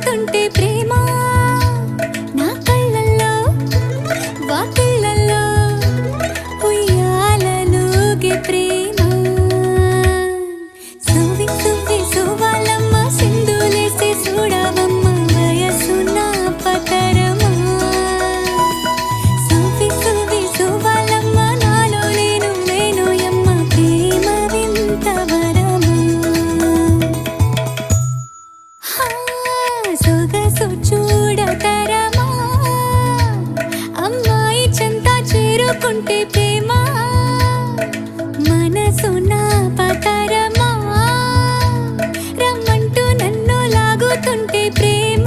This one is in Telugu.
చూస్తుంటే ప్రేమ చూడతరమా అమ్మాయి మనసు నా రమ్మంటూ నన్ను లాగుతుంటే ప్రేమ